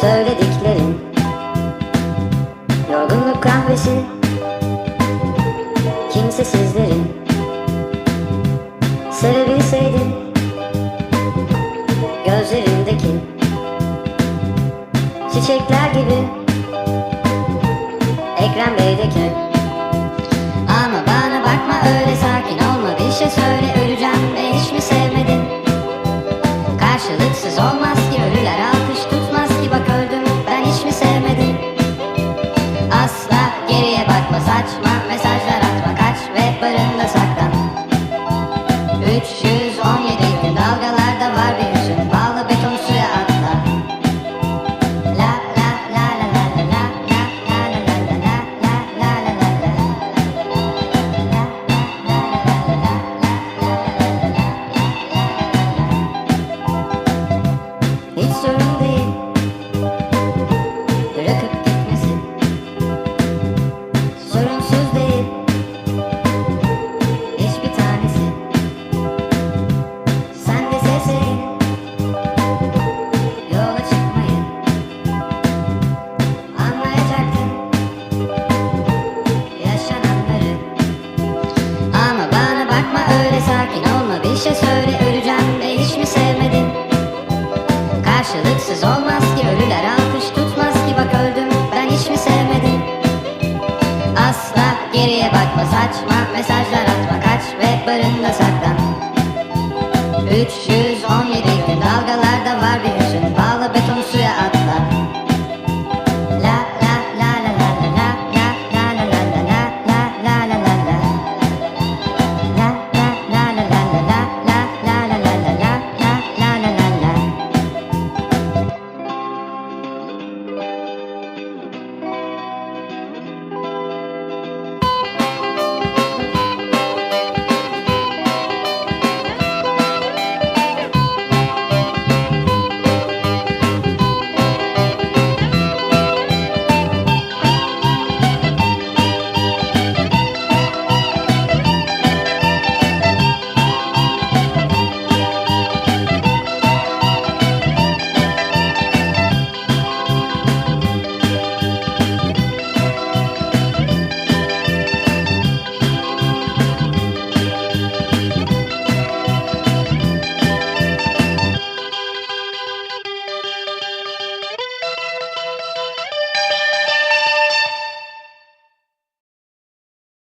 söylediklerin. Yorgunluk kahvesi Kimsesizlerin Sevebilseydin Gözlerindeki Çiçekler gibi. Ekrem Bey'deki 317 dalgalarda var bir hüzün Bağla beton suya atla La la la la la la la la la la la la la la la la la la Hiç sorun değil söyle öleceğim ve hiç mi sevmedin? Karşılıksız olmaz ki ölüler alkış tutmaz ki bak öldüm ben hiç mi sevmedim? Asla geriye bakma saçma mesajlar atma kaç ve barında saklan 317 gün dalga